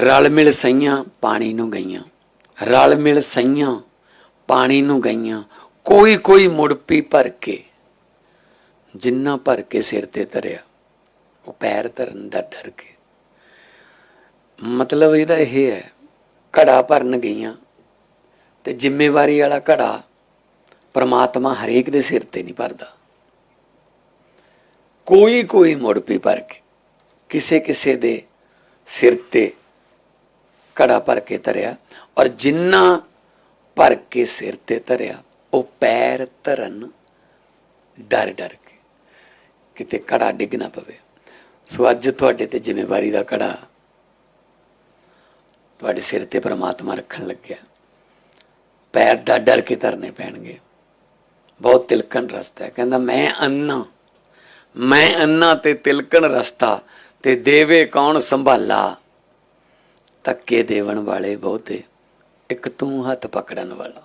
ਰਲ ਮਿਲ ਸਈਆਂ ਪਾਣੀ ਨੂੰ ਗਈਆਂ। ਰਲ ਮਿਲ ਸਈਆਂ ਪਾਣੀ ਨੂੰ ਗਈਆਂ। ਕੋਈ ਕੋਈ ਮੁੜ ਪੀ ਭਰ ਕੇ, ਜਿੰਨਾ ਭਰ ਕੇ ਸਿਰ ਤੇ ਧਰਿਆ, ਉਹ ਪੈਰ ਧਰਨ ਦਾ ਡਰ ਕੇ। ਮਤਲਬ ਇਹਦਾ ਇਹ ਹੈ, ਘੜਾ ਭਰਨ ਗਈਆਂ ਤੇ ਜ਼ਿੰਮੇਵਾਰੀ ਵਾਲਾ ਘੜਾ ਪਰਮਾਤਮਾ ਹਰੇਕ ਦੇ ਸਿਰ ਤੇ ਨਹੀਂ ਭਰਦਾ। ਕੋਈ ਕੋਈ ਮੁੜ ਪੀ ਭਰ ਕੇ, ਕਿਸੇ ਕਿਸੇ ਦੇ ਸਿਰ ਤੇ ਘੜਾ ਭਰ ਕੇ ਧਰਿਆ ਔਰ ਜਿੰਨਾ ਭਰ ਕੇ ਸਿਰ ਤੇ ਧਰਿਆ, ਉਹ ਪੈਰ ਧਰਨ ਡਰ ਡਰ ਕੇ। ਕਿਤੇ ਘੜਾ ਡਿੱਗ ਨਾ ਪਵੇ। ਸੋ ਅੱਜ ਤੁਹਾਡੇ ਤੇ ਜ਼ਿੰਮੇਵਾਰੀ ਦਾ ਘੜਾ ਤੁਹਾਡੇ ਸਿਰ ਤੇ ਪ੍ਰਮਾਤਮਾ ਰੱਖਣ ਲੱਗਿਆ। ਪੈਰ ਡਰ ਡਰ ਕੇ ਧਰਨੇ ਪੈਣਗੇ। ਬਹੁਤ ਤਿਲਕਣ ਰਸਤਾ ਹੈ। ਕਹਿੰਦਾ, ਮੈਂ ਅੰਨਾ ਮੈਂ ਅੰਨਾ ਤੇ ਤਿਲਕਣ ਰਸਤਾ ਤੇ ਦੇਵੇ ਕੌਣ ਸੰਭਾਲਾ? ਧੱਕੇ ਦੇਵਣ ਵਾਲੇ ਬਹੁਤੇ ਇੱਕ ਤੂੰ ਹੱਥ ਪਕੜਨ ਵਾਲਾ।